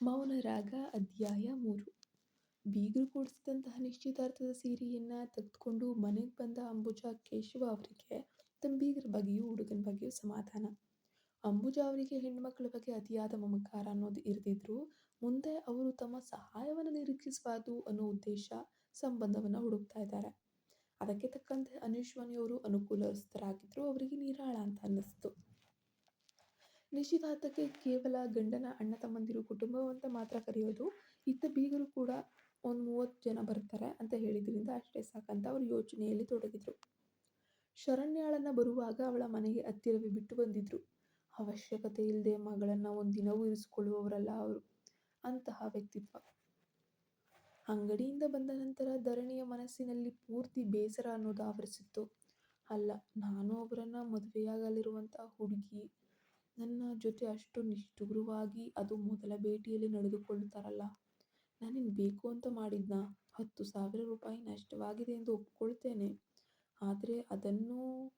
ಮೌನ ರಾಗ ಅಧ್ಯಾಯ ಮೂರು. ಬೀಗರು ಕೊಡಿಸಿದಂತಹ ನಿಶ್ಚಿತಾರ್ಥದ ಸೀರೆಯನ್ನು ತೆಗೆದುಕೊಂಡು ಮನೆಗೆ ಬಂದ ಅಂಬುಜಾ ಕೇಶವ ಅವರಿಗೆ ತಮ್ಮ ಬೀಗರ ಬಗ್ಗೆಯೂ ಹುಡುಗನ ಬಗ್ಗೆಯೂ ಸಮಾಧಾನ. ಅಂಬುಜಾ ಅವರಿಗೆ ಹೆಣ್ಮಕ್ಳ ಬಗ್ಗೆ ಅತಿಯಾದ ಮಮಕಾರ ಅನ್ನೋದು ಇರದಿದ್ರು ಮುಂದೆ ಅವರು ತಮ್ಮ ಸಹಾಯವನ್ನು ನಿರೀಕ್ಷಿಸಬಾರ್ದು ಅನ್ನೋ ಉದ್ದೇಶ ಸಂಬಂಧವನ್ನು ಹುಡುಕ್ತಾ ಇದ್ದಾರೆ. ಅದಕ್ಕೆ ತಕ್ಕಂತೆ ಅನೀಶ್ವಾನಿ ಅವರು ಅನುಕೂಲಸ್ಥರಾಗಿದ್ದರು ಅವರಿಗೆ ನಿರಾಳ ಅಂತ ಅನ್ನಿಸ್ತು. ನಿಶ್ಚಿತಾರ್ಥಕ್ಕೆ ಕೇವಲ ಗಂಡನ, ಅಣ್ಣ, ತಮ್ಮಂದಿರು ಕುಟುಂಬವಂತ ಮಾತ್ರ ಕರೆಯೋದು. ಇತ್ತ ಬೀಗರು ಕೂಡ ಒಂದು ಮೂವತ್ತು ಜನ ಬರ್ತಾರೆ ಅಂತ ಹೇಳಿದ್ರಿಂದ ಅಷ್ಟೇ ಸಾಕಂತ ಅವರು ಯೋಚನೆಯಲ್ಲಿ ತೊಡಗಿದ್ರು. ಶರಣ್ಯಾಳನ್ನು ಬರುವಾಗ ಅವಳ ಮನೆಗೆ ಹತ್ತಿರವೇ ಬಿಟ್ಟು ಬಂದಿದ್ರು. ಅವಶ್ಯಕತೆ ಇಲ್ಲದೆ ಮಗಳನ್ನು ಒಂದು ದಿನವೂ ಇರಿಸಿಕೊಳ್ಳುವವರಲ್ಲ ಅವರು. ಅಂತಹ ವ್ಯಕ್ತಿತ್ವ. ಅಂಗಡಿಯಿಂದ ಬಂದ ನಂತರ ಧರಣಿಯ ಮನಸ್ಸಿನಲ್ಲಿ ಪೂರ್ತಿ ಬೇಸರ ಅನ್ನೋದು ಆವರಿಸಿತ್ತು. ಅಲ್ಲ, ನಾನು ಅವರನ್ನು ಮದುವೆಯಾಗಲಿರುವಂಥ ಹುಡುಗಿ ನನ್ನ ಜೊತೆ ಅಷ್ಟು ನಿಷ್ಠುರವಾಗಿ ಅದು ಮೊದಲ ಭೇಟಿಯಲ್ಲಿ ನಡೆದುಕೊಳ್ಳುತ್ತಾರಲ್ಲ. ನಾನೇನು ಬೇಕು ಅಂತ ಮಾಡಿದ್ನ. ಹತ್ತು ಸಾವಿರ ರೂಪಾಯಿ ನಷ್ಟವಾಗಿದೆ ಎಂದು ಒಪ್ಕೊಳ್ತೇನೆ. ಆದರೆ ಅದನ್ನು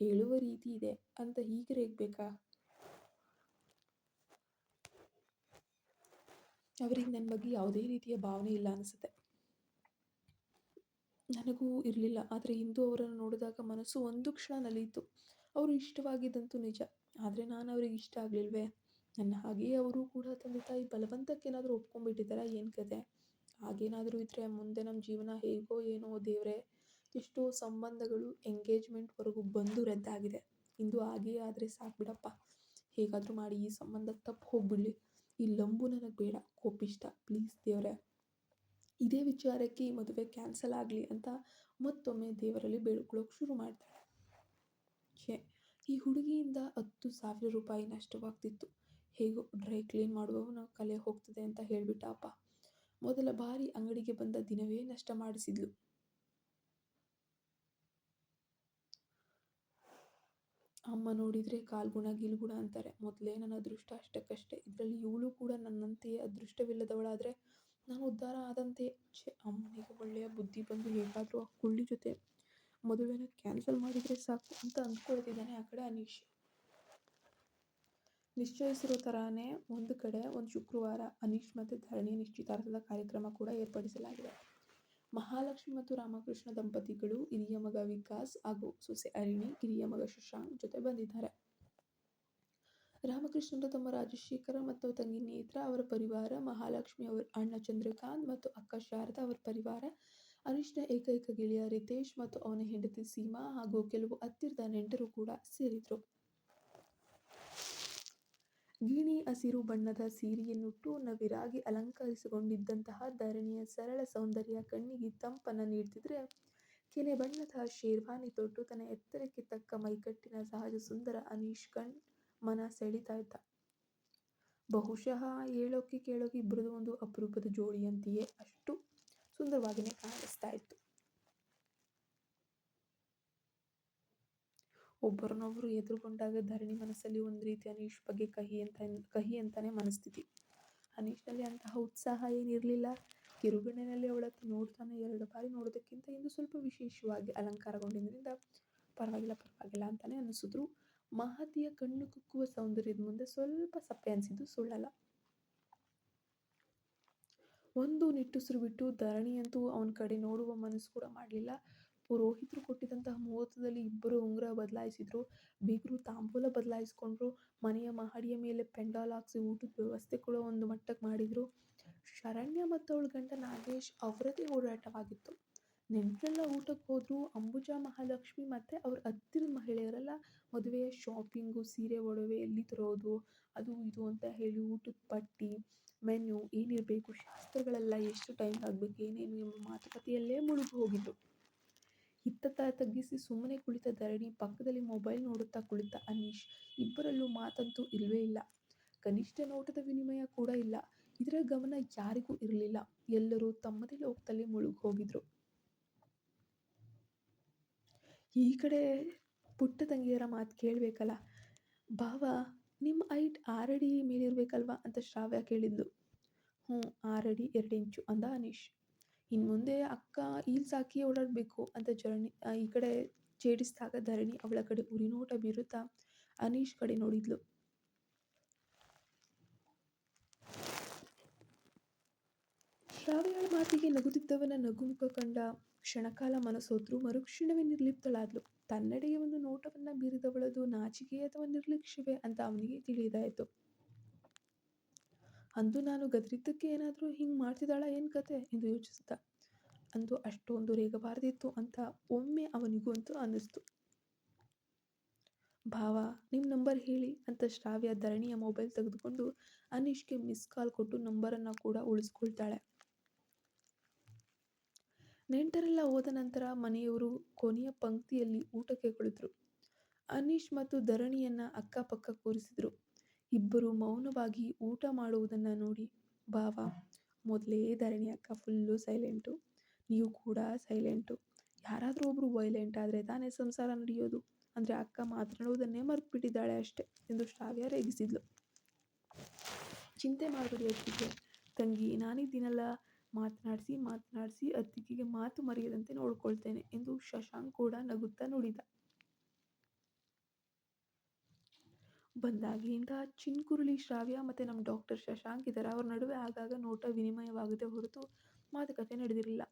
ಹೇಳುವ ರೀತಿ ಇದೆ ಅಂತ ಹೀಗೆ ರೇಗಬೇಕಾ? ಅವರಿಗೆ ನನ್ನ ಬಗ್ಗೆ ಯಾವುದೇ ರೀತಿಯ ಭಾವನೆ ಇಲ್ಲ ಅನಿಸುತ್ತೆ. ನನಗೂ ಇರಲಿಲ್ಲ. ಆದರೆ ಇಂದು ಅವರನ್ನು ನೋಡಿದಾಗ ಮನಸ್ಸು ಒಂದು ಕ್ಷಣ ನಲಿಯಿತು. ಅವರು ಇಷ್ಟವಾಗಿದ್ದಂತೂ ನಿಜ. ಆದರೆ ನಾನು ಅವ್ರಿಗೆ ಇಷ್ಟ ಆಗಲಿಲ್ವೇ? ನನ್ನ ಹಾಗೆಯೇ ಅವರು ಕೂಡ ತಂದೆ ತಾಯಿ ಬಲವಂತಕ್ಕೇನಾದರೂ ಒಪ್ಕೊಂಡ್ಬಿಟ್ಟಿದ್ದಾರಾ ಏನು ಕತೆ? ಹಾಗೇನಾದರೂ ಇದ್ದರೆ ಮುಂದೆ ನಮ್ಮ ಜೀವನ ಹೇಗೋ ಏನೋ ದೇವರೇ. ಎಷ್ಟೋ ಸಂಬಂಧಗಳು ಎಂಗೇಜ್ಮೆಂಟ್ವರೆಗೂ ಬಂದು ರದ್ದಾಗಿದೆ ಇಂದು ಹಾಗೇ ಆದರೆ ಸಾಕು ಬಿಡಪ್ಪ. ಹೇಗಾದರೂ ಮಾಡಿ ಈ ಸಂಬಂಧ ತಪ್ಪು ಹೋಗ್ಬಿಡಲಿ. ಈ ಲಂಬು ನನಗೆ ಬೇಡ. ಕೋಪಿಷ್ಟ. ಪ್ಲೀಸ್ ದೇವರೇ. ಇದೇ ವಿಚಾರಕ್ಕೆ ಈ ಮದುವೆ ಕ್ಯಾನ್ಸಲ್ ಆಗಲಿ ಅಂತ ಮತ್ತೊಮ್ಮೆ ದೇವರಲ್ಲಿ ಬೇಡ್ಕೊಳ್ಳೋಕೆ ಶುರು ಮಾಡ್ತಾಳೆ. ಛೇ ಈ ಹುಡುಗಿಯಿಂದ ಹತ್ತು ಸಾವಿರ ರೂಪಾಯಿ ನಷ್ಟವಾಗ್ತಿತ್ತು. ಹೇಗೋ ಡ್ರೈ ಕ್ಲೀನ್ ಮಾಡುವವನ ಕಲೆ ಹೋಗ್ತದೆ ಅಂತ ಹೇಳಿಬಿಟ್ಟ ಅಪ್ಪ. ಮೊದಲ ಬಾರಿ ಅಂಗಡಿಗೆ ಬಂದ ದಿನವೇ ನಷ್ಟ ಮಾಡಿಸಿದ್ಲು. ಅಮ್ಮ ನೋಡಿದರೆ ಕಾಲ್ಗುಣ ಗೀಲ್ಗುಣ ಅಂತಾರೆ. ಮೊದಲೇ ನನ್ನ ಅದೃಷ್ಟ ಅಷ್ಟಕ್ಕಷ್ಟೇ. ಇದರಲ್ಲಿ ಇವಳು ಕೂಡ ನನ್ನಂತೆಯೇ ಅದೃಷ್ಟವಿಲ್ಲದವಳಾದರೆ ನಾನು ಉದ್ಧಾರ ಆದಂತೆ. ಛೇ, ಅಮ್ಮನಿಗೆ ಒಳ್ಳೆಯ ಬುದ್ಧಿ ಬಂದು ಹೇಗಾದರೂ ಆ ಕುಳ್ಳಿ ಜೊತೆ ಮದುವೆನ ಕ್ಯಾನ್ಸಲ್ ಮಾಡಿದರೆ ಸಾಕು ಅಂತ ಅಂದ್ಕೊಳ್ತಿದ್ದಾನೆ ಆ ಕಡೆ ಅನೀಶ್. ನಿಶ್ಚಯಿಸಿರೋ ಥರಾನೇ ಒಂದು ಕಡೆ ಒಂದು ಶುಕ್ರವಾರ ಅನೀಶ್ ಮತ್ತು ಧರಣಿ ನಿಶ್ಚಿತಾರ್ಥದ ಕಾರ್ಯಕ್ರಮ ಕೂಡ ಏರ್ಪಡಿಸಲಾಗಿದೆ. ಮಹಾಲಕ್ಷ್ಮಿ ಮತ್ತು ರಾಮಕೃಷ್ಣ ದಂಪತಿಗಳು, ಹಿರಿಯ ಮಗ ವಿಕಾಸ್ ಹಾಗೂ ಸೊಸೆ ಅರಿಣಿ, ಹಿರಿಯ ಮಗ ಶಶಾಂಕ್ ಜೊತೆ ಬಂದಿದ್ದಾರೆ. ರಾಮಕೃಷ್ಣರು ತಮ್ಮ ರಾಜಶೇಖರ ಮತ್ತು ತಂಗಿ ನೇತ್ರ ಅವರ ಪರಿವಾರ, ಮಹಾಲಕ್ಷ್ಮಿ ಅವರ ಅಣ್ಣ ಚಂದ್ರಕಾಂತ್ ಮತ್ತು ಅಕ್ಕ ಶಾರದಾ ಅವರ ಪರಿವಾರ ಅನಿಷ್ನ ಏಕೈಕ ಗೆಳೆಯ ರಿತೇಶ್ ಮತ್ತು ಅವನ ಹೆಂಡತಿ ಸೀಮಾ ಹಾಗೂ ಕೆಲವು ಹತ್ತಿರದ ನೆಂಟರು ಕೂಡ ಸೇರಿದ್ರು. ಗೀಣಿ ಹಸಿರು ಬಣ್ಣದ ಸೀರೆಯನ್ನುಟ್ಟು ನವಿರಾಗಿ ಅಲಂಕರಿಸಿಕೊಂಡಿದ್ದಂತಹ ಧರಣಿಯ ಸರಳ ಸೌಂದರ್ಯ ಕಣ್ಣಿಗೆ ತಂಪನ್ನು ನೀಡ್ತಿದ್ರೆ, ಕೆನೆ ಬಣ್ಣದ ಶೇರ್ವಾನಿ ತೊಟ್ಟು ತನ್ನ ಎತ್ತರಕ್ಕೆ ತಕ್ಕ ಮೈಕಟ್ಟಿನ ಸಹಜ ಸುಂದರ ಅನೀಶ್ ಕಣ್ ಮನ ಸೆಳಿತಾ ಇದ್ದ. ಬಹುಶಃ ಹೇಳೋಕೆ ಕೇಳೋಕೆ ಇಬ್ಬರದು ಒಂದು ಅಪರೂಪದ ಜೋಡಿಯಂತೆಯೇ ಅಷ್ಟು ಸುಂದರವಾಗಿಯೇ ಕಾಣಿಸ್ತಾ ಇತ್ತು. ಒಬ್ಬರನ್ನೊಬ್ಬರು ಎದುರುಗೊಂಡಾಗ ಧರಣಿ ಮನಸ್ಸಲ್ಲಿ ಒಂದು ರೀತಿ ಅನೀಶ್ ಬಗ್ಗೆ ಕಹಿ ಅಂತ, ಕಹಿ ಅಂತಾನೆ ಮನಸ್ಥಿತಿ. ಅನೀಶ್ನಲ್ಲಿ ಅಂತಹ ಉತ್ಸಾಹ ಏನಿರಲಿಲ್ಲ. ಕಿರುಗಣ್ಣಿನಲ್ಲಿ ಅವಳತ್ತು ನೋಡ್ತಾನೆ ಎರಡು ಬಾರಿ ನೋಡೋದಕ್ಕಿಂತ ಇಂದು ಸ್ವಲ್ಪ ವಿಶೇಷವಾಗಿ ಅಲಂಕಾರಗೊಂಡಿದ್ದರಿಂದ ಪರವಾಗಿಲ್ಲ ಪರವಾಗಿಲ್ಲ ಅಂತಾನೆ ಅನ್ನಿಸಿದ್ರು. ಮಹತಿಯ ಕಣ್ಣು ಕುಕ್ಕುವ ಸೌಂದರ್ಯದ ಮುಂದೆ ಸ್ವಲ್ಪ ಸಪ್ಪೆ ಅನಿಸಿದ್ದು ಸುಳ್ಳಲ್ಲ. ಒಂದು ನಿಟ್ಟುಸಿರು ಬಿಟ್ಟು ಧರಣಿಯಂತೂ ಅವನ ಕಡೆ ನೋಡುವ ಮನಸ್ಸು ಕೂಡ ಮಾಡಲಿಲ್ಲ. ಪುರೋಹಿತರು ಕೊಟ್ಟಿದ್ದಂತಹ ಮುಹೂರ್ತದಲ್ಲಿ ಇಬ್ಬರು ಉಂಗುರ ಬದಲಾಯಿಸಿದ್ರು. ಬೀಗರು ತಾಂಬೂಲ ಬದಲಾಯಿಸ್ಕೊಂಡ್ರು. ಮನೆಯ ಮಹಡಿಯ ಮೇಲೆ ಪೆಂಡಾಲ್ ಹಾಕ್ಸಿ ಊಟದ ವ್ಯವಸ್ಥೆ ಕೂಡ ಒಂದು ಮಟ್ಟಕ್ಕೆ ಮಾಡಿದ್ರು. ಶರಣ್ಯ ಮತ್ತು ಅವಳ ಗಂಡ ನಾಗೇಶ್ ಅವರದೇ ಓಡಾಟವಾಗಿತ್ತು ನೆಂಟರೆಲ್ಲ ಊಟಕ್ಕೆ ಹೋದ್ರು. ಅಂಬುಜಾ ಮಹಾಲಕ್ಷ್ಮಿ ಮತ್ತು ಅವ್ರ ಹತ್ತಿರದ ಮಹಿಳೆಯರೆಲ್ಲ ಮದುವೆಯ ಶಾಪಿಂಗು ಸೀರೆ ಒಡವೆ ಎಲ್ಲಿ ತರೋದು, ಅದು ಇದು ಅಂತ ಹೇಳಿ ಊಟದ ಪಟ್ಟಿ ಮೆನ್ಯು ಏನಿರಬೇಕು ಶಾಸ್ತ್ರಗಳೆಲ್ಲ ಎಷ್ಟು ಟೈಮ್ ಆಗಬೇಕು, ಏನೇನು ಎಂಬ ಮಾತುಕತೆಯಲ್ಲೇ ಮುಳುಗಿ ಹೋಗಿದ್ದು. ಇತ್ತ ತಗ್ಗಿಸಿ ಸುಮ್ಮನೆ ಕುಳಿತ ಧರಣಿ, ಪಕ್ಕದಲ್ಲಿ ಮೊಬೈಲ್ ನೋಡುತ್ತಾ ಕುಳಿತ ಅನೀಶ್. ಇಬ್ಬರಲ್ಲೂ ಮಾತಂತೂ ಇಲ್ಲವೇ ಇಲ್ಲ. ಕನಿಷ್ಠ ನೋಟದ ವಿನಿಮಯ ಕೂಡ ಇಲ್ಲ. ಇದರ ಗಮನ ಯಾರಿಗೂ ಇರಲಿಲ್ಲ. ಎಲ್ಲರೂ ತಮ್ಮದೇ ಲೋಕದಲ್ಲಿ ಮುಳುಗಿ ಹೋಗಿದ್ರು. ಈ ಕಡೆ ಪುಟ್ಟ ತಂಗಿಯರ ಮಾತು ಕೇಳಬೇಕಲ್ಲ? ಭಾವ ನಿಮ್ಮ ಐಟ್ ಆರಡಿ ಮೇಲಿರಬೇಕಲ್ವಾ ಅಂತ ಶ್ರಾವ್ಯ ಕೇಳಿದ್ಲು. ಹ್ಞೂ, ಆರಡಿ ಎರಡು ಇಂಚು ಅಂದ ಅನೀಶ್. ಇನ್ನು ಮುಂದೆ ಅಕ್ಕ ಈಲ್ಸ್ ಹಾಕಿ ಓಡಾಡಬೇಕು ಅಂತ ಜರ್ನಿ ಈ ಕಡೆ ಛೇಡಿಸಿದಾಗ ಧರಣಿ ಅವಳ ಕಡೆ ಉರಿನೋಟ ಬೀರುತ್ತಾ ಅನೀಶ್ ಕಡೆ ನೋಡಿದ್ಲು. ಶ್ರಾವ್ಯಾಳ ಮಾತಿಗೆ ನಗುತ್ತಿದ್ದವನ ನಗುಮುಖ ಕಂಡ ಕ್ಷಣಕಾಲ ಮನಸೋತ್ರು ಮರುಕ್ಷಣವೇ ನಿರ್ಲಿಪ್ತಳಾದ್ಲು. ತನ್ನೆಡೆಗೆ ಒಂದು ನೋಟವನ್ನ ಬೀರಿದವಳದು ನಾಚಿಕೆ ಅಥವಾ ನಿರ್ಲಕ್ಷ್ಯವೇ ಅಂತ ಅವನಿಗೆ ತಿಳಿದಾಯಿತು ಅಂದು ನಾನು ಗದರಿದ್ದಕ್ಕೆ ಏನಾದರೂ ಹಿಂಗ್ ಮಾಡ್ತಿದ್ದಾಳ ಏನು ಕತೆ ಎಂದು ಯೋಚಿಸಿದ. ಅಂದು ಅಷ್ಟೊಂದು ರೇಗಬಾರದಿತ್ತು ಅಂತ ಒಮ್ಮೆ ಅವನಿಗೂ ಅಂತೂ ಅನ್ನಿಸ್ತು. ಭಾವ ನಿಮ್ಮ ನಂಬರ್ ಹೇಳಿ ಅಂತ ಶ್ರಾವ್ಯ ಧರಣಿಯ ಮೊಬೈಲ್ ತೆಗೆದುಕೊಂಡು ಅನೀಶ್ಗೆ ಮಿಸ್ ಕಾಲ್ ಕೊಟ್ಟು ನಂಬರನ್ನು ಕೂಡ ಉಳಿಸ್ಕೊಳ್ತಾಳೆ. ನೆಂಟರೆಲ್ಲ ಹೋದ ನಂತರ ಮನೆಯವರು ಕೊನೆಯ ಪಂಕ್ತಿಯಲ್ಲಿ ಊಟಕ್ಕೆ ಕುಳಿತರು. ಅನೀಶ್ ಮತ್ತು ಧರಣಿಯನ್ನು ಅಕ್ಕಪಕ್ಕ ಕೂರಿಸಿದರು. ಇಬ್ಬರೂ ಮೌನವಾಗಿ ಊಟ ಮಾಡುವುದನ್ನ ನೋಡಿ ಭಾವ ಮೊದಲೇ ಧರಣಿ ಅಕ್ಕ ಫುಲ್ಲು ಸೈಲೆಂಟು. ನೀವು ಕೂಡ ಸೈಲೆಂಟು. ಯಾರಾದರೂ ಒಬ್ರು ವೈಲೆಂಟ್ ಆದ್ರೆ ತಾನೇ ಸಂಸಾರ ನಡೆಯೋದು. ಅಂದ್ರೆ ಅಕ್ಕ ಮಾತನಾಡುವುದನ್ನೇ ಮರೆತುಬಿಟ್ಟಿದ್ದಾಳೆ ಅಷ್ಟೇ, ಎಂದು ಶ್ರಾವ್ಯ ರೇಗಿಸಿದ್ಲು. ಚಿಂತೆ ಮಾಡಬೇಡಿ ಅತ್ತಿಗೆ ತಂಗಿ, ನಾನಿದ್ದೀನಲ್ಲ ಮಾತ್ನಾಡ್ಸಿ, ಮಾತನಾಡಿಸಿ ಅತ್ತಿಗೆಗೆ ಮಾತು ಮರೆಯದಂತೆ ನೋಡಿಕೊಳ್ತೇನೆ ಎಂದು ಶಶಾಂಕ್ ಕೂಡ ನಗುತ್ತಾ ನುಡಿದ. ಬಂದಾಗಿನಿಂದ ಚಿನ್ಕುರುಳಿ ಶ್ರಾವ್ಯ ಮತ್ತೆ ನಮ್ಮ ಡಾಕ್ಟರ್ ಶಶಾಂಕ್ ಇದಾರೆ. ಅವ್ರ ನಡುವೆ ಆಗಾಗ ನೋಟ ವಿನಿಮಯವಾಗದೆ ಹೊರತು ಮಾತುಕತೆ ನಡೆದಿರಲಿಲ್ಲ.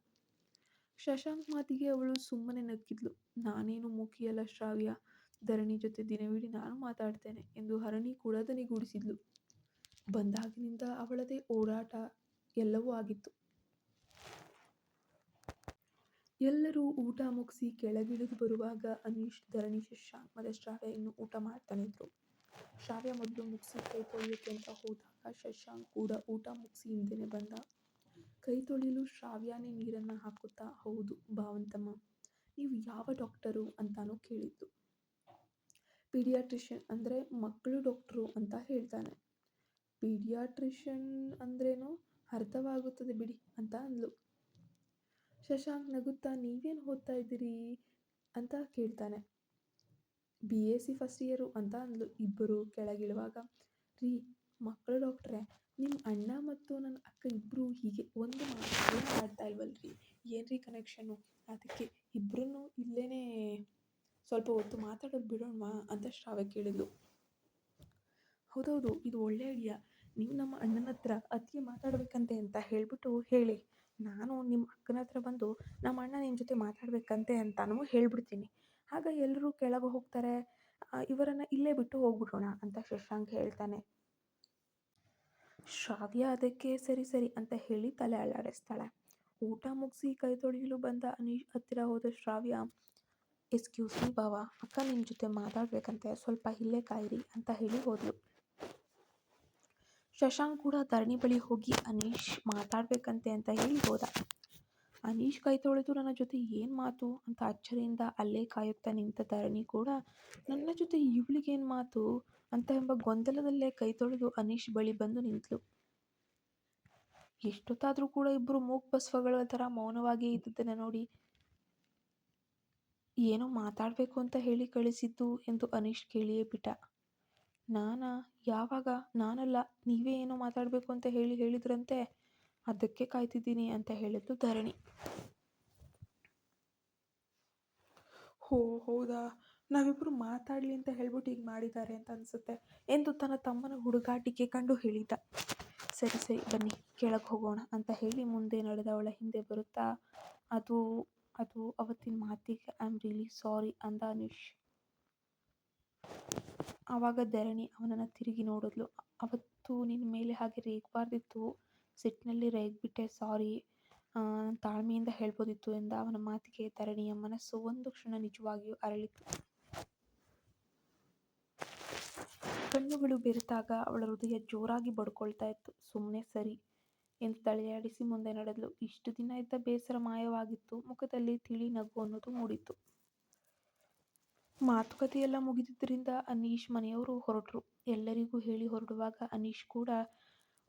ಶಶಾಂಕ್ ಮಾತಿಗೆ ಅವಳು ಸುಮ್ಮನೆ ನಕ್ಕಿದ್ಲು. ನಾನೇನು ಮುಖಿಯಲ್ಲ ಶ್ರಾವ್ಯ. ಧರಣಿ ಜೊತೆ ದಿನವಿಡೀ ನಾನು ಮಾತಾಡ್ತೇನೆ ಎಂದು ಹರಣಿ ಕೂಡ ದನಿಗೂಡಿಸಿದ್ಲು. ಬಂದಾಗಿನಿಂದ ಅವಳದೇ ಓಡಾಟ ಎಲ್ಲವೂ ಆಗಿತ್ತು. ಎಲ್ಲರೂ ಊಟ ಮುಗಿಸಿ ಕೆಳಗಿಳಿದು ಬರುವಾಗ ಅನೀಶ್, ಧರಣಿ, ಶಶಾಂಕ್ ಮತ್ತೆ ಶ್ರಾವ್ಯ ಇನ್ನೂ ಊಟ ಮಾಡ್ತಾನೆ ಇದ್ರು. ಶ್ರಾವ್ಯ ಮೊದಲು ಮುಗಿಸಿ ಕೈ ತೊಳೆಯೋಕ್ಕೆ ಅಂತ ಹೋದಾಗ ಶಶಾಂಕ್ ಕೂಡ ಊಟ ಮುಗಿಸಿ ಹಿಂದೆನೆ ಬಂದ. ಕೈ ತೊಳೆಯಲು ಶ್ರಾವ್ಯನೇ ನೀರನ್ನ ಹಾಕುತ್ತಾ ಹೌದು ಭಾವಂತಮ್ಮ, ನೀವು ಯಾವ ಡಾಕ್ಟರು ಅಂತಾನು ಕೇಳಿದ್ದು. ಪೀಡಿಯಾಟ್ರಿಷಿಯನ್ ಅಂದ್ರೆ ಮಕ್ಕಳು ಡಾಕ್ಟ್ರು ಅಂತ ಹೇಳ್ತಾನೆ. ಪೀಡಿಯಾಟ್ರಿಷಿಯನ್ ಅಂದ್ರೇನು ಅರ್ಥವಾಗುತ್ತದೆ ಬಿಡಿ ಅಂತ ಅಂದ್ಲು. ಶಶಾಂಕ್ ನಗುತ್ತಾ ನೀವೇನು ಓದ್ತಾ ಇದ್ದೀರಿ ಅಂತ ಕೇಳ್ತಾನೆ. B S C first year ಅಂತ ಅಂದ್ಲು. ಇಬ್ಬರು ಕೆಳಗಿಳುವಾಗ ರೀ, ಮಕ್ಕಳು ಡಾಕ್ಟ್ರೆ ನಿಮ್ಮ ಅಣ್ಣ ಮತ್ತು ನನ್ನ ಅಕ್ಕ ಇಬ್ಬರು ಹೀಗೆ ಒಂದು ಆಡ್ತಾ ಇಲ್ವಲ್ರಿ ಏನ್ರಿ ಕನೆಕ್ಷನ್ನು ಅದಕ್ಕೆ ಇಬ್ಬರೂ ಇಲ್ಲೇ ಸ್ವಲ್ಪ ಹೊತ್ತು ಮಾತಾಡೋದು ಬಿಡೋಣವಾ ಅಂತ ಶ್ರಾವ್ಯ ಕೇಳಿದ್ಲು. ಹೌದೌದು, ಇದು ಒಳ್ಳೆ ಐಡಿಯಾ. ನೀವು ನಮ್ಮ ಅಣ್ಣನ ಹತ್ರ ಅತ್ತಿಗೆ ಮಾತಾಡಬೇಕಂತೆ ಅಂತ ಹೇಳ್ಬಿಟ್ಟು ಹೇಳಿ. ನಾನು ನಿಮ್ಮ ಅಕ್ಕನ ಹತ್ರ ಬಂದು, ನಮ್ಮ ಅಣ್ಣ ನಿಮ್ಮ ಜೊತೆ ಮಾತಾಡಬೇಕಂತೆ ಅಂತಾನು ಹೇಳ್ಬಿಡ್ತೀನಿ. ಆಗ ಎಲ್ಲರೂ ಕೆಳಗೆ ಹೋಗ್ತಾರೆ. ಇವರನ್ನ ಇಲ್ಲೇ ಬಿಟ್ಟು ಹೋಗ್ಬಿಡೋಣ ಅಂತ ಶಶಾಂಕ್ ಹೇಳ್ತಾನೆ. ಶ್ರಾವ್ಯ ಅದಕ್ಕೆ ಸರಿ ಸರಿ ಅಂತ ಹೇಳಿ ತಲೆ ಅಲ್ಲಾಡಿಸ್ತಾಳೆ. ಊಟ ಮುಗಿಸಿ ಕೈ ತೊಳೆಯಲು ಬಂದ ಅನೀಶ್ ಹತ್ತಿರ ಹೋದ ಶ್ರಾವ್ಯ ಎಕ್ಸ್ಕ್ಯೂಸ್ ಮಿ ಬಾವ, ಅಕ್ಕ ನಿಮ್ಮ ಜೊತೆ ಮಾತಾಡಬೇಕಂತೆ, ಸ್ವಲ್ಪ ಇಲ್ಲೇ ಕಾಯಿರಿ ಅಂತ ಹೇಳಿ ಹೋದ್ಲು. ಶಶಾಂಕ್ ಕೂಡ ಧರಣಿ ಬಳಿ ಹೋಗಿ, ಅನೀಶ್, ಮಾತಾಡ್ಬೇಕಂತೆ ಅಂತ ಹೇಳಿ ಹೋದ. ಅನೀಶ್ ಕೈ ತೊಳೆದು ನನ್ನ ಜೊತೆ ಏನು ಮಾತು ಅಂತ ಅಚ್ಚರಿಯಿಂದ ಅಲ್ಲೇ ಕಾಯುತ್ತಾ ನಿಂತ ಧರಣಿ ಕೂಡ, ನನ್ನ ಜೊತೆ ಇವಳಿಗೇನು ಮಾತು ಅಂತ ಎಂಬ ಗೊಂದಲದಲ್ಲೇ ಕೈ ತೊಳೆದು ಅನೀಶ್ ಬಳಿ ಬಂದು ನಿಂತಳು ಎಷ್ಟೊತ್ತಾದರೂ ಕೂಡ ಇಬ್ಬರು ಮೂಕ್ ಬಸ್ವಗಳ ಥರ ಮೌನವಾಗಿಯೇ ಇದ್ದದ್ದನ್ನು ನೋಡಿ, ಏನೋ ಮಾತಾಡಬೇಕು ಅಂತ ಹೇಳಿ ಕಳಿಸಿದ್ದು ಎಂದು ಅನೀಶ್ ಕೇಳಿಯೇ ಬಿಟ್ಟ. ನಾನಾ ಯಾವಾಗ ನಾನಲ್ಲ ನೀವೇ ಏನೋ ಮಾತಾಡಬೇಕು ಅಂತ ಹೇಳಿ ಹೇಳಿದ್ರಂತೆ ಅದಕ್ಕೆ ಕಾಯ್ತಿದ್ದೀನಿ ಅಂತ ಹೇಳಿದ್ಲು ಧರಣಿ. ಹೋ, ಹೌದಾ ನಾವಿಬ್ರು ಮಾತಾಡ್ಲಿ ಅಂತ ಹೇಳ್ಬಿಟ್ಟು ಹೀಗೆ ಮಾಡಿದ್ದಾರೆ ಅಂತ ಅನ್ಸುತ್ತೆ ಎಂದು ತನ್ನ ತಮ್ಮನ ಹುಡುಗಾಟಿಕೆ ಕಂಡು ಹೇಳಿದ. ಸರಿ ಸರಿ, ಬನ್ನಿ, ಕೆಳಗೆ ಹೋಗೋಣ ಅಂತ ಹೇಳಿ ಮುಂದೆ ನಡೆದವಳ ಹಿಂದೆ ಬರುತ್ತಾ, ಅದು ಅದು ಅವತ್ತಿನ ಮಾತಿಗೆ ಐ ಆಮ್ ರಿಯಲಿ ಸಾರಿ ಅಂದ ಅನೀಶ್. ಆವಾಗ ಧರಣಿ ಅವನನ್ನ ತಿರುಗಿ ನೋಡಿದ್ಲು. ಅವತ್ತು ನಿನ್ನ ಮೇಲೆ ಹಾಗೆ ರೇಗ್ಬಾರ್ದಿತ್ತು. ಸಿಟ್ಟಿನಲ್ಲಿ ರೇಗ್ಬಿಟ್ಟೆ, ಸಾರಿ ತಾಳ್ಮೆಯಿಂದ ಹೇಳ್ಬೋದಿತ್ತು ಎಂದ ಅವನ ಮಾತಿಗೆ ಧರಣಿಯ ಮನಸ್ಸು ಒಂದು ಕ್ಷಣ ನಿಜವಾಗಿಯೂ ಅರಳಿತು. ಕಣ್ಣುಗಳು ಬೆರೆತಾಗ ಅವಳ ಹೃದಯ ಜೋರಾಗಿ ಬಡ್ಕೊಳ್ತಾ ಇತ್ತು. ಸುಮ್ಮನೆ ಸರಿ ಎಂದು ತಲೆಯಾಡಿಸಿ ಮುಂದೆ ನಡೆದಳು ಇಷ್ಟು ದಿನ ಇದ್ದ ಬೇಸರ ಮಾಯವಾಗಿತ್ತು. ಮುಖದಲ್ಲಿ ತಿಳಿ ನಗು ಅನ್ನೋದು ಮೂಡಿತ್ತು. ಮಾತುಕತೆಯೆಲ್ಲ ಮುಗಿದಿದ್ದರಿಂದ ಅನೀಶ್ ಮನೆಯವರು ಹೊರಟರು ಎಲ್ಲರಿಗೂ ಹೇಳಿ ಹೊರಡುವಾಗ ಅನೀಶ್ ಕೂಡ,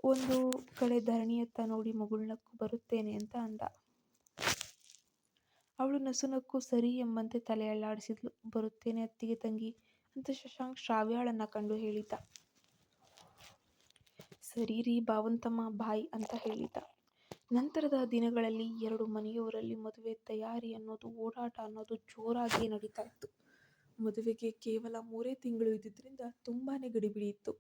ಒಂದು ಕಡೆ ಧರಣಿಯತ್ತ ನೋಡಿ ಮುಗುಳ್ನಕ್ಕು ಬರುತ್ತೇನೆ ಅಂತ ಅಂದ. ಅವಳು ನಸುನಕ್ಕು ಸರಿ ಎಂಬಂತೆ ತಲೆ ಅಲ್ಲಾಡಿಸಿದ್ಲು. ಬರುತ್ತೇನೆ ಅತ್ತಿಗೆ ತಂಗಿ ಅಂತ ಶಶಾಂಕ್ ಶ್ರಾವ್ಯಾಳನ್ನ ಕಂಡು ಹೇಳಿದ. ಸರಿ ರೀ ಬಾವಂತಮ್ಮ ಬಾಯ್ ಅಂತ ಹೇಳಿದ. ನಂತರದ ದಿನಗಳಲ್ಲಿ ಎರಡು ಮನೆಯವರಲ್ಲಿ ಮದುವೆ ತಯಾರಿ ಅನ್ನೋದು, ಓಡಾಟ ಅನ್ನೋದು ಜೋರಾಗಿ ನಡೀತಾ ಇತ್ತು. ಮದುವೆಗೆ ಕೇವಲ ಮೂರೇ ತಿಂಗಳು ಇದ್ದಿದ್ದರಿಂದ ತುಂಬಾನೇ ಗಡಿಬಿಡಿ ಇತ್ತು.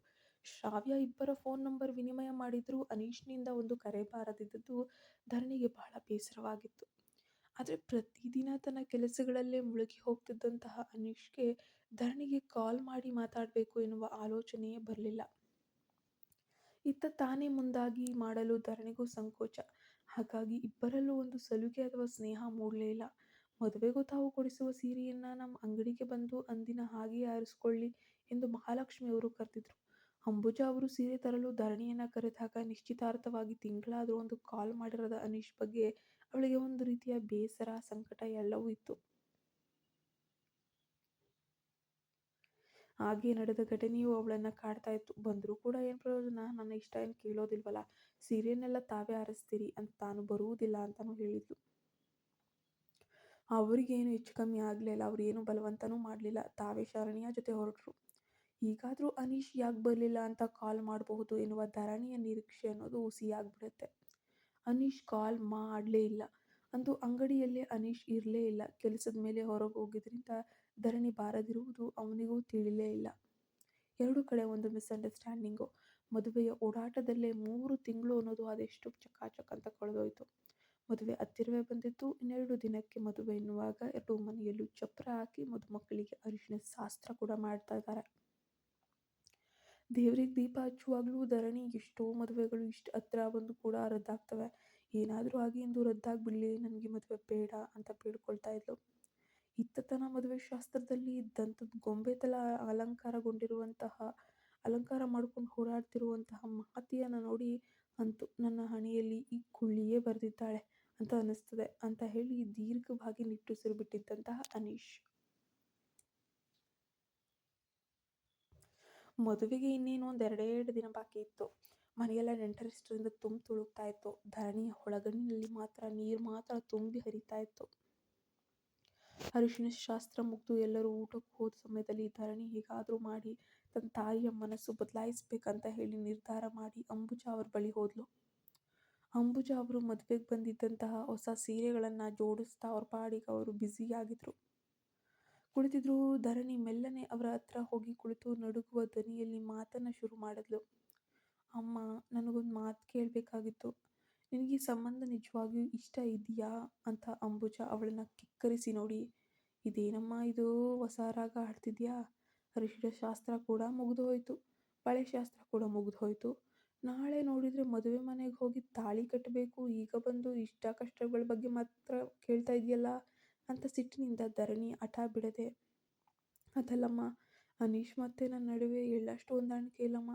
ಶ್ರಾವ್ಯ ಇಬ್ಬರ ಫೋನ್ ನಂಬರ್ ವಿನಿಮಯ ಮಾಡಿದ್ರೂ ಅನೀಶ್ನಿಂದ ಒಂದು ಕರೆ ಬಾರದಿದ್ದದ್ದು ಧರಣಿಗೆ ಬಹಳ ಬೇಸರವಾಗಿತ್ತು. ಆದರೆ ಪ್ರತಿದಿನ ತನ್ನ ಕೆಲಸಗಳಲ್ಲೇ ಮುಳುಗಿ ಹೋಗ್ತಿದ್ದಂತಹ ಅನೀಶ್ಗೆ ಧರಣಿಗೆ ಕಾಲ್ ಮಾಡಿ ಮಾತಾಡಬೇಕು ಎನ್ನುವ ಆಲೋಚನೆಯೇ ಬರಲಿಲ್ಲ. ಇತ್ತ ತಾನೇ ಮುಂದಾಗಿ ಮಾಡಲು ಧರಣಿಗೂ ಸಂಕೋಚ. ಹಾಗಾಗಿ ಇಬ್ಬರಲ್ಲೂ ಒಂದು ಸಲುಗೆ ಅಥವಾ ಸ್ನೇಹ ಮೂಡಲೇ ಇಲ್ಲ. ಮದುವೆಗೂ ತಾವು ಕೊಡಿಸುವ ಸೀರೆಯನ್ನು ನಮ್ಮ ಅಂಗಡಿಗೆ ಬಂದು ಅಂದಿನ ಹಾಗೆ ಆರಿಸಿಕೊಳ್ಳಿ ಎಂದು ಮಹಾಲಕ್ಷ್ಮಿಯವರು ಕರೆದಿದ್ರು. ಅಂಬುಜಾ ಅವರು ಸೀರೆ ತರಲು ಧರಣಿಯನ್ನು ಕರೆದಾಗ ನಿಶ್ಚಿತಾರ್ಥವಾಗಿ ತಿಂಗಳಾದರೂ ಒಂದು ಕಾಲ್ ಮಾಡಿರೋದ ಅನೀಶ್ ಬಗ್ಗೆ ಅವಳಿಗೆ ಒಂದು ರೀತಿಯ ಬೇಸರ, ಸಂಕಟ ಎಲ್ಲವೂ ಇತ್ತು. ಹಾಗೆ ನಡೆದ ಘಟನೆಯು ಅವಳನ್ನ ಕಾಡ್ತಾ ಇತ್ತು. ಬಂದ್ರೂ ಕೂಡ ಏನು ಪ್ರಯೋಜನ, ನನ್ನ ಇಷ್ಟ ಏನು ಕೇಳೋದಿಲ್ವಲ್ಲ, ಸೀರೆಯನ್ನೆಲ್ಲ ತಾವೇ ಆರಿಸ್ತೀರಿ ಅಂತ ತಾನು ಬರುವುದಿಲ್ಲ ಅಂತಾನು ಹೇಳಿದ್ಲು. ಅವ್ರಿಗೇನು ಹೆಚ್ಚು ಕಮ್ಮಿ ಆಗಲಿಲ್ಲ. ಅವ್ರು ಏನು ಬಲವಂತನೂ ಮಾಡಲಿಲ್ಲ, ತಾವೇ ಶರಣ್ಯ ಜೊತೆ ಹೊರಟರು ಹೀಗಾದರೂ ಅನೀಶ್ ಯಾಕೆ ಬರಲಿಲ್ಲ ಅಂತ ಕಾಲ್ ಮಾಡಬಹುದು ಎನ್ನುವ ಧರಣಿಯ ನಿರೀಕ್ಷೆ ಅನ್ನೋದು ಹುಸಿಯಾಗ್ಬಿಡುತ್ತೆ ಅನೀಶ್ ಕಾಲ್ ಮಾಡಲೇ ಇಲ್ಲ. ಅಂದು ಅಂಗಡಿಯಲ್ಲೇ ಅನೀಶ್ ಇರಲೇ ಇಲ್ಲ. ಕೆಲಸದ ಮೇಲೆ ಹೊರಗೆ ಹೋಗಿದ್ದರಿಂದ ಧರಣಿ ಬಾರದಿರುವುದು ಅವನಿಗೂ ತಿಳಿಲೇ ಇಲ್ಲ. ಎರಡು ಕಡೆ ಒಂದು ಮಿಸ್ಅಂಡರ್ಸ್ಟ್ಯಾಂಡಿಂಗು. ಮದುವೆಯ ಓಡಾಟದಲ್ಲೇ ಮೂರು ತಿಂಗಳು ಅನ್ನೋದು ಅದೆಷ್ಟು ಚಕಾಚಕ್ ಅಂತ ಕಳೆದೋಯ್ತು. ಮದುವೆ ಹತ್ತಿರವೇ ಬಂದಿತ್ತು. ಇನ್ನೆರಡು ದಿನಕ್ಕೆ ಮದುವೆ ಎನ್ನುವಾಗ ಎರಡು ಮನೆಯಲ್ಲೂ ಚಪ್ರ ಹಾಕಿ ಮದುಮಕ್ಕಳಿಗೆ ಅರಿಶಿನ ಶಾಸ್ತ್ರ ಕೂಡ ಮಾಡ್ತಾ ಇದ್ದಾರೆ ದೇವರಿಗೆ ದೀಪ ಹಚ್ಚುವಾಗಲೂ ಧರಣಿ ಎಷ್ಟೋ ಮದುವೆಗಳು ಇಷ್ಟು ಹತ್ರ ಬಂದು ಕೂಡ ರದ್ದಾಗ್ತವೆ. ಏನಾದರೂ ಆಗಿ ಎಂದು ರದ್ದಾಗ್ಬಿಡ್ಲಿ, ನನಗೆ ಮದುವೆ ಬೇಡ ಅಂತ ಬೇಡ್ಕೊಳ್ತಾ ಇದ್ಲು. ಇತ್ತತನ ಮದುವೆ ಶಾಸ್ತ್ರದಲ್ಲಿ ದಂತದ ಗೊಂಬೆ ತಲ ಅಲಂಕಾರಗೊಂಡಿರುವಂತಹ ಅಲಂಕಾರ ಮಾಡ್ಕೊಂಡು ಹೋರಾಡ್ತಿರುವಂತಹ ಮಹತಿಯನ್ನು ನೋಡಿ ಅಂತೂ ನನ್ನ ಹಣೆಯಲ್ಲಿ ಈ ಕುಳ್ಳಿಯೇ ಬರ್ದಿದ್ದಾಳೆ ಅಂತ ಅನ್ನಿಸ್ತದೆ ಅಂತ ಹೇಳಿ ದೀರ್ಘವಾಗಿ ನಿಟ್ಟುಸಿರು ಬಿಟ್ಟಿದ್ದಂತಹ ಅನೀಶ್. ಮದುವೆಗೆ ಇನ್ನೇನು ಒಂದ್ ಎರಡೆರಡು ದಿನ ಬಾಕಿ ಇತ್ತು. ಮನೆಯೆಲ್ಲ ನೆಂಟರಿಷ್ಟರಿಂದ ತುಂಬಿ ತುಳುಕ್ತಾ ಇತ್ತು. ಧರಣಿಯ ಒಳಗಣ್ಣಿನಲ್ಲಿ ಮಾತ್ರ ನೀರು ಮಾತ್ರ ತುಂಬಿ ಹರಿತಾ ಇತ್ತು. ಅರಿಶಿನ ಶಾಸ್ತ್ರ ಮುಗ್ದು ಎಲ್ಲರೂ ಊಟಕ್ಕೆ ಹೋದ ಸಮಯದಲ್ಲಿ ಧರಣಿ ಹೇಗಾದರೂ ಮಾಡಿ ತನ್ನ ತಾಯಿಯ ಮನಸ್ಸು ಬದಲಾಯಿಸ್ಬೇಕಂತ ಹೇಳಿ ನಿರ್ಧಾರ ಮಾಡಿ ಅಂಬುಜಾ ಅವ್ರ ಬಳಿ ಹೋದ್ಲು. ಅಂಬುಜಾ ಅವರು ಮದುವೆಗೆ ಬಂದಿದ್ದಂತಹ ಹೊಸ ಸೀರೆಗಳನ್ನು ಜೋಡಿಸ್ತಾ ಅವ್ರ ಪಾಡಿಗೆ ಅವರು ಬ್ಯುಸಿಯಾಗಿದ್ರು. ಕುಳಿತಿದ್ರು. ಧರಣಿ ಮೆಲ್ಲನೆ ಅವರ ಹತ್ರ ಹೋಗಿ ಕುಳಿತು ನಡುಗುವ ಧ್ವನಿಯಲ್ಲಿ ಮಾತನ್ನ ಶುರು ಮಾಡಿದ್ಲು. ಅಮ್ಮ, ನನಗೊಂದು ಮಾತು ಕೇಳಬೇಕಾಗಿತ್ತು ನಿನಗೆ ಸಂಬಂಧ ನಿಜವಾಗಿಯೂ ಇಷ್ಟ ಇದೆಯಾ ಅಂತ ಅಂಬುಜ ಅವಳನ್ನ ಕಿಕ್ಕರಿಸಿ ನೋಡಿ, ಇದೇನಮ್ಮ ಇದು ಹೊಸ ರಾಗ ಹಾಡ್ತಿದ್ಯಾ, ಶಾಸ್ತ್ರ ಕೂಡ ಮುಗಿದು ಹೋಯಿತು ಬಳೆ ಶಾಸ್ತ್ರ ಕೂಡ ಮುಗ್ದ್ಹೋಯ್ತು. ನಾಳೆ ನೋಡಿದ್ರೆ ಮದುವೆ ಮನೆಗೆ ಹೋಗಿ ತಾಳಿ ಕಟ್ಟಬೇಕು ಈಗ ಬಂದು ಇಷ್ಟ ಕಷ್ಟಗಳ ಬಗ್ಗೆ ಮಾತ್ರ ಕೇಳ್ತಾ ಇದೆಯಲ್ಲ ಅಂತ ಸಿಟ್ಟಿನಿಂದ ಧರಣಿ ಹಠ ಬಿಡದೆ, ಅದಲ್ಲಮ್ಮ, ಅನೀಶ್ ಮತ್ತೆ ನನ್ನ ನಡುವೆ ಎಳ್ಳಷ್ಟು ಹೊಂದಾಣಿಕೆ ಇಲ್ಲಮ್ಮ.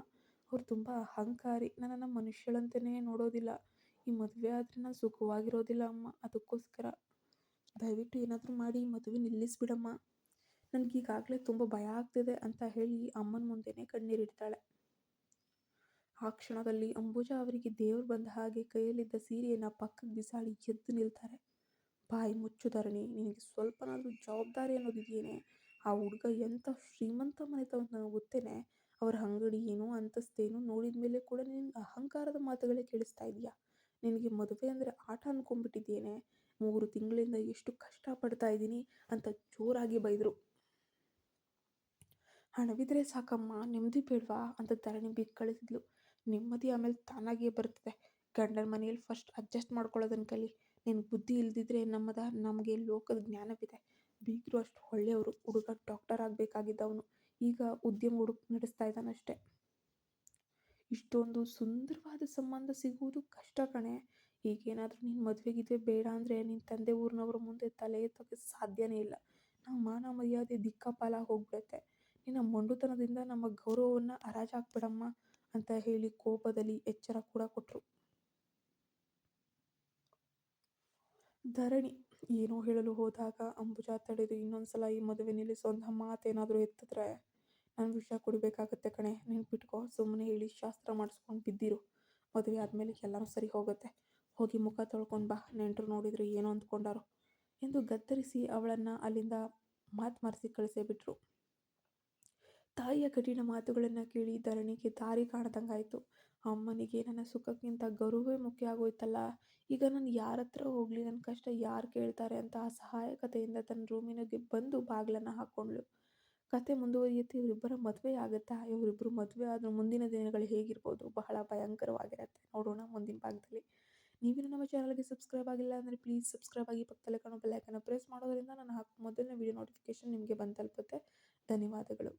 ಅವ್ರು ತುಂಬಾ ಅಹಂಕಾರಿ. ನನ್ನನ್ನ ಮನುಷ್ಯಳಂತೆಯೇ ನೋಡೋದಿಲ್ಲ. ಈ ಮದುವೆ ಆದ್ರೆ ನಾನು ಸುಖವಾಗಿರೋದಿಲ್ಲ ಅಮ್ಮ. ಅದಕ್ಕೋಸ್ಕರ ದಯವಿಟ್ಟು ಏನಾದರೂ ಮಾಡಿ ಮದುವೆ ನಿಲ್ಲಿಸಿಬಿಡಮ್ಮ ನನಗೀಗಾಗಲೇ ತುಂಬಾ ಭಯ ಆಗ್ತಿದೆ ಅಂತ ಹೇಳಿ ಅಮ್ಮನ ಮುಂದೆನೇ ಕಣ್ಣೀರಿಡ್ತಾಳೆ. ಆ ಕ್ಷಣದಲ್ಲಿ ಅಂಬುಜಾ ಅವರಿಗೆ ದೇವರು ಬಂದ ಹಾಗೆ ಕೈಯಲ್ಲಿದ್ದ ಸೀರೆಯನ್ನು ಪಕ್ಕಕ್ಕೆ ಬಿಸಾಡಿ ಎದ್ದು ನಿಲ್ತಾರೆ. ಬಾಯಿ ಮುಚ್ಚು ಧರಣಿ, ನಿನಗೆ ಸ್ವಲ್ಪನಾದರೂ ಜವಾಬ್ದಾರಿ ಅನ್ನೋದಿದೆಯೇನೆ ಆ ಹುಡುಗ ಎಂಥ ಶ್ರೀಮಂತ ಮನೆತವನ್ನು ನನಗ್ ಗೊತ್ತೇನೆ? ಅವರ ಅಂಗಡಿ ಏನು, ಅಂತಸ್ತೇನು ನೋಡಿದ್ಮೇಲೆ ಕೂಡ ನಿನಗೆ ಅಹಂಕಾರದ ಮಾತುಗಳೇ ಕೇಳಿಸ್ತಾ ಇದೆಯಾ ನಿನಗೆ ಮದುವೆ ಅಂದರೆ ಆಟ ಅನ್ಕೊಂಡ್ಬಿಟ್ಟಿದ್ಯೇನೆ? ಮೂರು ತಿಂಗಳಿಂದ ಎಷ್ಟು ಕಷ್ಟ ಇದ್ದೀನಿ ಅಂತ ಜೋರಾಗಿ ಬೈದ್ರು. ಹಣವಿದ್ರೆ ಸಾಕಮ್ಮ, ನೆಮ್ಮದಿ ಬೇಡ್ವಾ ಅಂತ ಧರಣಿ ಬಿಕ್ಕಳಿಸಿದ್ಲು. ನೆಮ್ಮದಿ ಆಮೇಲೆ ತಾನಾಗಿಯೇ ಬರ್ತದೆ. ಗಂಡನ ಮನೆಯಲ್ಲಿ ಫಸ್ಟ್ ಅಡ್ಜಸ್ಟ್ ಮಾಡ್ಕೊಳ್ಳೋದನ್ನ ಕಲಿ. ನಿನ್ನ ಬುದ್ಧಿ ಇಲ್ದಿದ್ರೆ ನಮ್ಮದ, ನಮಗೆ ಲೋಕದ ಜ್ಞಾನವಿದೆ. ಬೀಗ್ರು ಅಷ್ಟು ಒಳ್ಳೆಯವರು ಹುಡುಗ ಡಾಕ್ಟರ್ ಆಗಬೇಕಾಗಿದ್ದವನು ಈಗ ಉದ್ಯಮ ನಡೆಸ್ತಾ ಇದ್ದಾನಷ್ಟೇ ಇಷ್ಟೊಂದು ಸುಂದರವಾದ ಸಂಬಂಧ ಸಿಗುವುದು ಕಷ್ಟ ಕಣೆ ಈಗೇನಾದ್ರೂ ನೀನು ಮದುವೆಗಿದ್ವೆ ಬೇಡ ಅಂದ್ರೆ ನಿನ್ ತಂದೆ ಊರಿನವ್ರ ಮುಂದೆ ತಲೆ ಎತ್ತೋಕೆ ಸಾಧ್ಯನೇ ಇಲ್ಲ. ನಮ್ಮ ಮಾನ ಮರ್ಯಾದೆ ದಿಕ್ಕಾಪಾಲಾಗಿ ಹೋಗ್ಬಿಡತ್ತೆ. ನಿನ್ನ ಮೊಂಡುತನದಿಂದ ನಮ್ಮ ಗೌರವವನ್ನ ಹರಾಜಾಕ್ಬೇಡಮ್ಮ ಅಂತ ಹೇಳಿ ಕೋಪದಲ್ಲಿ ಎಚ್ಚರ ಕೂಡ ಕೊಟ್ಟರು ಧರಣಿ, ಏನೋ ಹೇಳಲು ಹೋದಾಗ ಅಂಬುಜ ತಡೆದು ಇನ್ನೊಂದ್ಸಲ ಈ ಮದುವೆ ನಿಲ್ಲಿಸೋ ಅಂತ ಮಾತೇನಾದ್ರೂ ಎತ್ತಿದ್ರೆ ನಾನು ವಿಷ ಕುಡಿಬೇಕಾಗತ್ತೆ ಕಣೆ, ನೆನ್ಪಿಟ್ಕೋ. ಸುಮ್ಮನೆ ಹೇಳಿ ಶಾಸ್ತ್ರ ಮಾಡಿಸ್ಕೊಂಡು ಬಿದ್ದಿರು. ಮದುವೆ ಆದಮೇಲೆ ಎಲ್ಲರೂ ಸರಿ ಹೋಗುತ್ತೆ ಹೋಗಿ ಮುಖ ತೊಳ್ಕೊಂಡು ಬಾ. ನೆಂಟ್ರು ನೋಡಿದ್ರು ಏನೋ ಅಂದ್ಕೊಂಡಾರು ಎಂದು ಗದ್ದರಿಸಿ ಅವಳನ್ನ ಅಲ್ಲಿಂದ ಮಾತು ಮರೆಸಿ ಕಳಿಸೇ ಬಿಟ್ರು. ತಾಯಿಯ ಕಠಿಣ ಮಾತುಗಳನ್ನು ಕೇಳಿ ಧರಣಿಗೆ ದಾರಿ ಕಾಣದಂಗಾಯ್ತು. ಅಮ್ಮನಿಗೆ ನನ್ನ ಸುಖಕ್ಕಿಂತ ಗೌರವವೇ ಮುಖ್ಯ ಆಗೋಯ್ತಲ್ಲ. ಈಗ ನಾನು ಯಾರ ಹತ್ರ ಹೋಗ್ಲಿ, ನನ್ನ ಕಷ್ಟ ಯಾರು ಕೇಳ್ತಾರೆ ಅಂತ ಅಸಹಾಯಕತೆಯಿಂದ ತನ್ನ ರೂಮಿನಗೆ ಬಂದು ಬಾಗಿಲನ್ನು ಹಾಕ್ಕೊಂಡ್ಳು. ಕತೆ ಮುಂದುವರಿಯುತ್ತೆ ಇವರಿಬ್ಬರ ಮದುವೆ ಆಗುತ್ತಾ ಇವರಿಬ್ಬರು ಮದುವೆ ಆದರೂ ಮುಂದಿನ ದಿನಗಳು ಹೇಗಿರ್ಬೋದು ಬಹಳ ಭಯಂಕರವಾಗಿರುತ್ತೆ ನೋಡೋಣ ಮುಂದಿನ ಭಾಗದಲ್ಲಿ ನೀವು ನಮ್ಮ ಚಾನಲ್ಗೆ ಸಬ್ಸ್ಕ್ರೈಬ್ ಆಗಿಲ್ಲ ಅಂದರೆ ಪ್ಲೀಸ್ ಸಬ್ಸ್ಕ್ರೈಬ್ ಆಗಿ ಪಕ್ಕದಲ್ಲೇ ಕಾಣೋ ಬೆಲ್ಲೈಕನ್ನು ಪ್ರೆಸ್ ಮಾಡೋದ್ರಿಂದ ನಾನು ಹಾಕೋ ಮೊದಲನೇ ವಿಡಿಯೋ ನೋಟಿಫಿಕೇಶನ್ ನಿಮಗೆ ಬಂದು ತಲುಪುತ್ತೆ ಧನ್ಯವಾದಗಳು